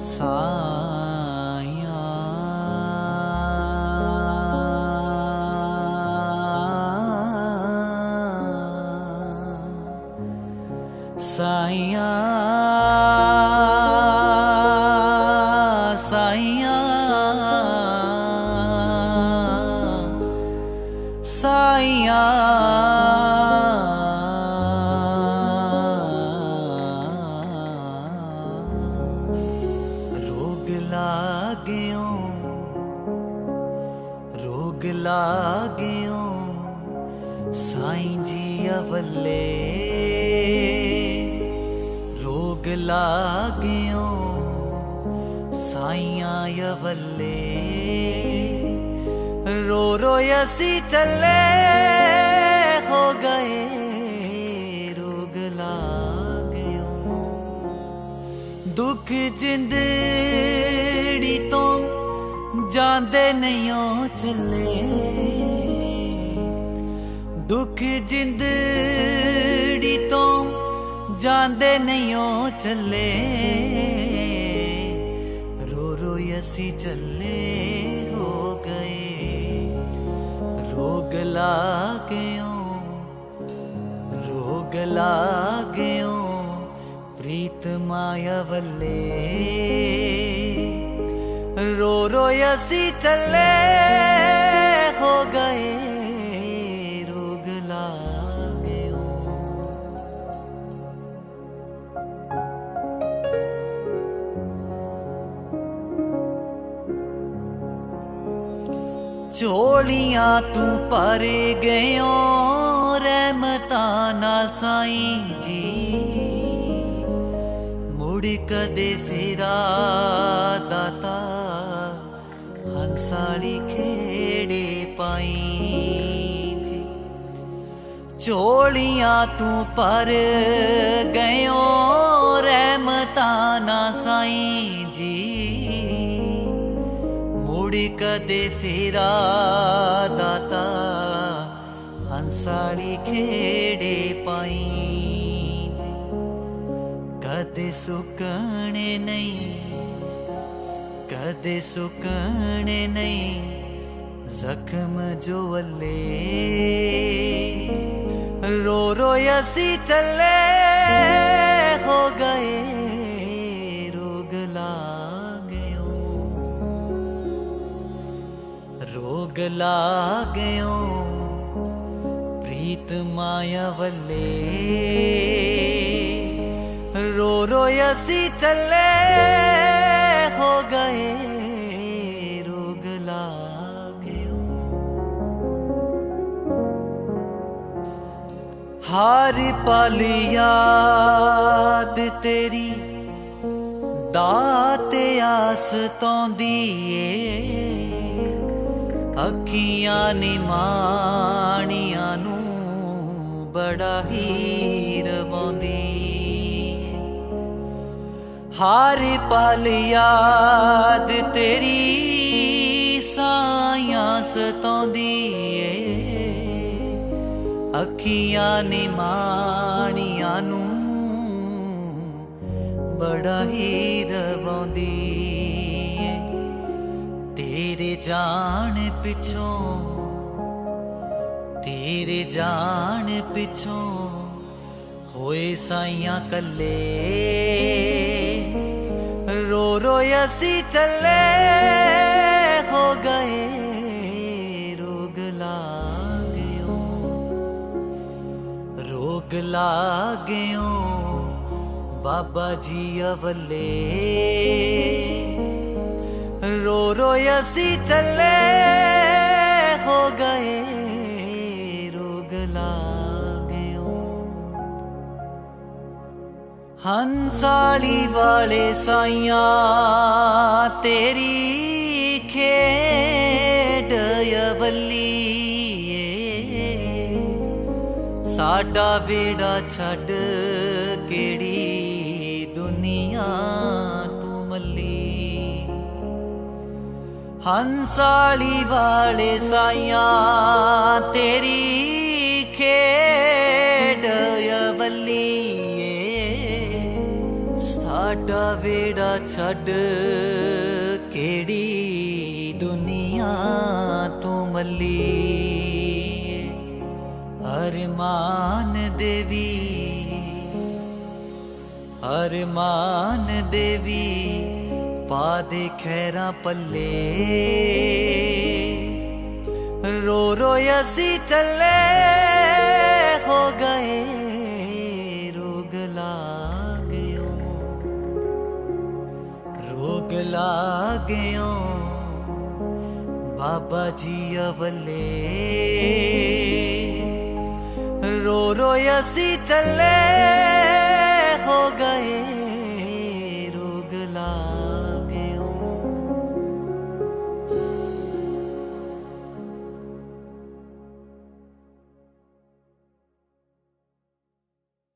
ਸਾਈਆਂ ਲਾਗਿਓ, ਰੋਗ ਲਾਗਿਓ, ਸਾਈਂ ਜੀ ਅਵਲੇ। ਰੋਗ ਲਾਗਿਓ, ਸਾਈਆਂ ਅਵਲੇ। ਰੋ ਰੋ ਅਸੀਂ ਚੱਲੇ, ਹੋ ਗਏ। ਰੋਗ ਲਾਗਿਓ, ਦੁੱਖ ਜਿੰਦੜੀ ਜਾਂਦੇ ਨਹੀਂ ਓ ਚੱਲੇ। ਦੁੱਖ ਜਿੰਦੜੀ ਤੋਂ ਜਾਂਦੇ ਨਹੀਂ ਓ ਚੱਲੇ। ਰੋ ਰੋ ਅਸੀਂ ਚੱਲੇ ਹੋ ਗਏ। ਰੋਗ ਲਾਗਿਓ ਰੋਗ ਲਾਗਿਓ ਪ੍ਰੀਤ ਮਾਇਆ ਵੱਲੇ। ਰੋ ਰੋ ਅਸੀਂ ਚੱਲੇ ਹੋ ਗਏ, ਰੋਗ ਲਾਗਿਓ ਝੋਲੀਆਂ ਤੂੰ ਭਰ ਗਇਓ, ਰਹਿਮਤਾਂ ਨਾਲ ਸਾਈਂ ਜੀ। ਮੁੜ ਕਦੇ ਫੇਰਾ ਹੰਸਾਲੀ ਖੇੜੇ ਪਾਈ ਜੀ। ਝੋਲੀਆਂ ਤੂੰ ਪਰ ਗਇਓ, ਰਹਿਮਤਾਂ ਨਾਲ ਸਾਈਂ ਜੀ। ਮੁੜ ਕਦੇ ਫੇਰਾ ਦਾਤਾ ਹੰਸਾਲੀ ਖੇੜੇ ਪਾਈ ਜੀ। ਕਦੇ ਸੁਕਣੇ ਨਹੀਂ ਕਦੇ ਸੁਕਣੇ ਨਹੀਂ, ਜ਼ਖਮ ਜੋ ਵੱਲੇ। ਰੋ ਰੋ ਅਸੀਂ ਚੱਲੇ, ਹੋ ਗਏ ਰੋਗ ਲਾਗਿਓ। ਰੋਗ ਲਾਗਿਓ, ਪ੍ਰੀਤ ਮਾਇਆ ਵੱਲੇ। ਰੋ ਰੋ ਅਸੀਂ ਚੱਲੇ ਹੋ ਗਏ ਰੋਗ ਲਾਗਿਓ ਹਰ ਪਲ ਯਾਦ ਤੇਰੀ, ਦਾਤ ਆਸ ਤੌਂਦੀ ਏ ਅੱਖੀਆਂ ਨਿਮਾਣੀਆਂ ਨੂੰ ਬੜਾ ਹੀ ਰਵਾਉਂਦੀ ਹਰ ਪਲ ਯਾਦ ਤੇਰੀ ਸਾਈਆਂ ਸਤਾਉਂਦੀ ਏ। ਅੱਖੀਆਂ ਨਿਮਾਣੀਆਂ ਨੂੰ ਬੜਾ ਹੀ ਰਵਾਉਂਦੀ ਏ। ਤੇਰੇ ਜਾਣ ਪਿੱਛੋਂ, ਤੇਰੇ ਜਾਣ ਪਿੱਛੋਂ ਹੋਏ ਸਾਈਆਂ ਕੱਲੇ। ਰੋ ਰੋ ਅਸੀਂ ਚੱਲੇ ਹੋ ਗਏ ਰੋਗ ਲਾਗਿਓ ਰੋਗ ਲਾਗਿਓ ਬਾਬਾ ਜੀ ਅਵਲੇ। ਰੋ ਰੋ ਅਸੀਂ ਚੱਲੇ ਹੋ ਗਏ ਹੰਸਾਲੀ ਵਾਲੇ ਸਾਈਆਂ, ਤੇਰੀ ਖੇਡ ਅਵਲੀਏ। ਸਾਡਾ ਵੇੜਾ ਛੱਡ ਕਿਹੜੀ ਦੁਨੀਆ ਤੂੰ ਮੱਲੀ? ਹੰਸਾਲੀ ਵਾਲੇ ਸਾਈਆਂ, ਤੇਰੀ ਖੇਡ ਅਵਲੀਏ। ਸਾਡਾ ਵੇੜਾ ਛੱਡ ਕਿਹੜੀ ਦੁਨੀਆ ਤੂੰ ਮੱਲੀ ਅਰਮਾਨ ਦੇਵੀ ਅਰਮਾਨ ਦੇਵੀ, ਪਾ ਦੇ ਖੈਰਾਂ ਪੱਲੇ। ਰੋ ਰੋ ਅਸੀਂ ਚੱਲੇ। ਬਾਬਾ ਜੀ ਅਵਲੇ। ਰੋ ਰੋ ਅਸੀਂ ਚੱਲੇ ਹੋ ਗਏ।